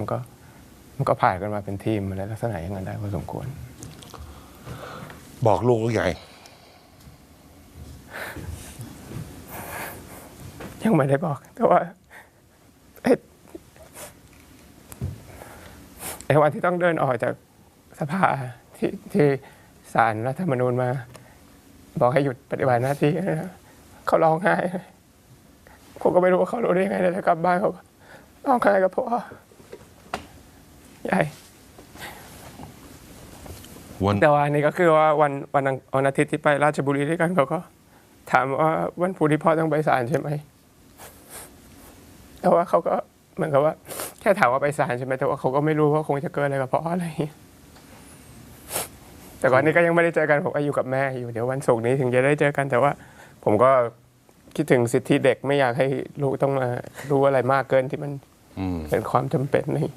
มันก็มันก็ผ่านกันมาเป็นทีมอะไรลักษณะอย่างนั้นได้พอสมควร บอกลูกหรือไงยังไม่ได้บอก แต่ว่าไอ้ไอ้วันที่ต้องเดินออกจากสภาที่ที่ศาลรัฐธรรมนูญมา บอกให้หยุดปฏิบัติหน้าที่นะเขาร้องไห้ผมก็ไม่รู้ว่าเขารู้ได้ยังไงแต่กลับบ้านเขาก็ร้องไห้กับพ่อ ใหญ่วันแต่ว่านี่ก็คือว่าวันวันอังวันอาทิตย์ที่ไปราชบุรีด้วยกันเขาก็ ถามว่าวันพุธที่พ่อต้องไปศาลใช่ไหมแต่ว่าเขาก็เหมือนกับว่า แค่ถามว่าไปศาลใช่ไหมแต่ว่าเขาก็ไม่รู้ว่าคงจะเกิดอะไรกับพ่ออะไรอย่างเงี้ยแต่ก่อนนี้ก็ยังไม่ได้เจอกันผมก็อยู่กับแม่อยู่เดี๋ยววันศุกร์นี้ถึงจะได้เจอกัน แต่ว่า ผมก็คิดถึงสิทธิเด็กไม่อยากให้ลูกต้องมารู้อะไรมากเกินที่มันอืมเป็นความจำเป็นนี่